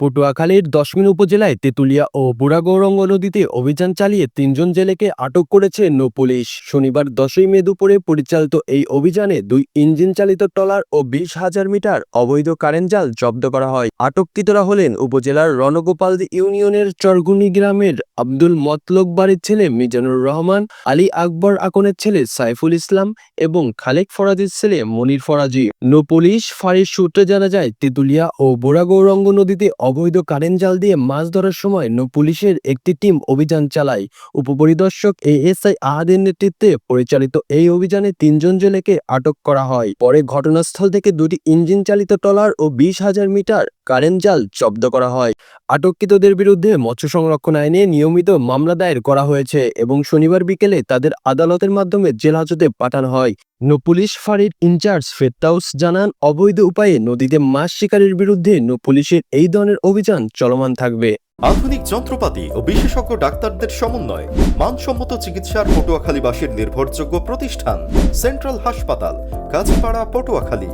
পটুয়াখালীর দশমিন উপজেলায় তেঁতুলিয়া ও বুড়াগৌরঙ্গ নদীতে অভিযান চালিয়ে তিনজন জেলেকে আটক করেছে নৌ পুলিশ। শনিবার দশই মে দুপুরে পরিচালিত এই অভিযানে দুই ইঞ্জিন চালিত ট্রলার ও বিশ হাজার মিটার অবৈধ কারেন্ট জাল জব্দ করা হয়। আটককৃতরা হলেন উপজেলার রণগোপালদি ইউনিয়নের চরগুনি গ্রামের আব্দুল মতলক বাড়ির ছেলে মিজানুর রহমান, আলী আকবর আকনের ছেলে সাইফুল ইসলাম এবং খালেক ফরাজির ছেলে মনির ফরাজি। নৌ পুলিশ ফাঁড়ির সূত্রে জানা যায়, তেঁতুলিয়া ও বোড়াগৌরঙ্গ নদীতে অবৈধ কারেন্ট জাল দিয়ে মাছ ধরার সময় পুলিশের একটি টিম অভিযান চালায়। উপপরিদর্শক এএসআই আহাদের নেতৃত্বে পরিচালিত এই অভিযানে তিনজন জেলেকে আটক করা হয়। পরে ঘটনাস্থল থেকে দুটি ইঞ্জিন চালিত ট্রলার ও বিশ হাজার মিটার কারেন্ট জাল জব্দ করা হয়। আটককৃতদের বিরুদ্ধে মৎস্য সংরক্ষণ আইনে নিয়মিত মামলা দায়ের করা হয়েছে এবং শনিবার বিকেলে তাদের আদালতের মাধ্যমে জেল হাজতে পাঠানো হয়। নৌ পুলিশ ফাঁড়ির ইনচার্জ ফেরতাউস জানান, অবৈধ উপায়ে নদীতে মাছ শিকারের বিরুদ্ধে নুপুলিশের এই ধরনের অভিযান চলমান থাকবে। আধুনিক যন্ত্রপাতি ও বিশেষজ্ঞ ডাক্তারদের সমন্বয় মানসম্মত চিকিৎসার পটুয়াখালীবাসীর নির্ভরযোগ্য প্রতিষ্ঠান, সেন্ট্রাল হাসপাতাল কাজপাড়া পটুয়াখালী।